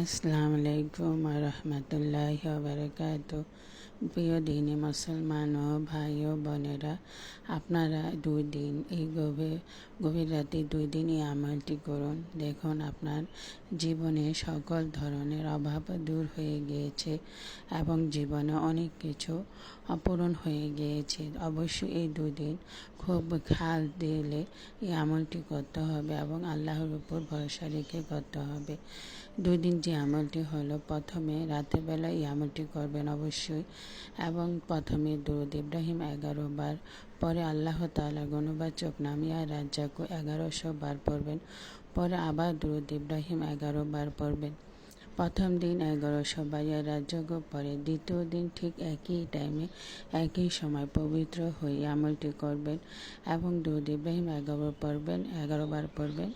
আসসালামু আলাইকুম রহমতুল্লাহ বারকাত। প্রিয় দিনে মুসলমান ও ভাই ও বোনেরা, আপনারা দুই দিন, এই গভীর গভীর রাতে দুই দিন এই আমলটি করুন। দেখুন, আপনার জীবনে সকল ধরনের অভাব দূর হয়ে গিয়েছে এবং জীবনে অনেক কিছু অপূরণ হয়ে গিয়েছে। অবশ্যই এই দুই দিন খুব খাল দিলে এই আমলটি করতে হবে এবং আল্লাহর উপর ভরসা রেখে করতে হবে। দুই দিন যে আমলটি হলো, প্রথমে রাতের বেলা এই আমলটি করবেন অবশ্যই এবং প্রথমে দুরুদ ইব্রাহিম এগারো বার। পরে আল্লাহ তালা গণবাচক নামিয়া রাজ্জাকু এগারোশো বার পড়বেন। পরে আবার দুরুদ ইব্রাহিম এগারো বার পড়বেন। প্রথম দিন এগারোশো বাইয়ের রাজ্যগ পরে দ্বিতীয় দিন ঠিক একই টাইমে একই সময় পবিত্র হয়ে আমলটি করবেন এবং দুধ ইব্রাহিম এগারো পড়বেন, এগারো বার পড়বেন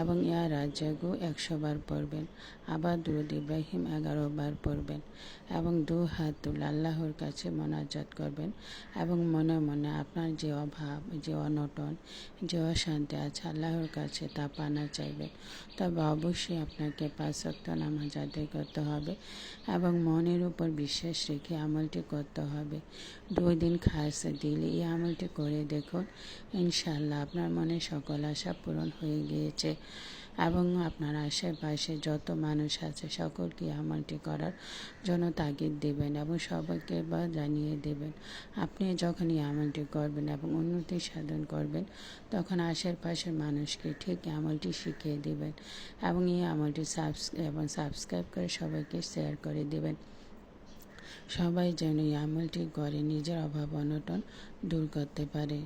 এবং ইয়া রাজ্জাগু একশো বার পড়বেন, আবার দুধ ইব্রাহিম এগারো বার পড়বেন এবং দু হাত তুলে আল্লাহর কাছে মোনাজাত করবেন এবং মনে মনে আপনার যে অভাব, যে অনটন, যে অশান্তি আছে আল্লাহর কাছে তা পানা চাইবেন। তবে অবশ্যই আপনাকে পাঁচ নামাজ আদায় করতে হবে এবং মনের উপর বিশ্বাস রেখে আমলটি করতে হবে। দুই দিন খাস দিলে। এই আমলটি করে দেখুন ইনশাল্লাহ আপনার মনে সকল আশা পূরণ হয়ে গিয়েছে এবং আপনার আশেপাশে যত মানুষ আছে সকলকে আমলটি করার জন্য তাগিদ দেবেন এবং সবাইকে বা জানিয়ে দেবেন, আপনি যখন এই আমলটি করবেন এবং উন্নতি সাধন করবেন, তখন আশেপাশের মানুষকে ঠিক আমলটি শিখিয়ে দেবেন এবং এই আমলটি সাবস্ক্রাইব এবং সাবস্ক্রাইব করে সবাইকে শেয়ার করে দেবেন। সবাই যেন এই আমলটি করে, নিজের অভাব অনটন দূর করতে পারে।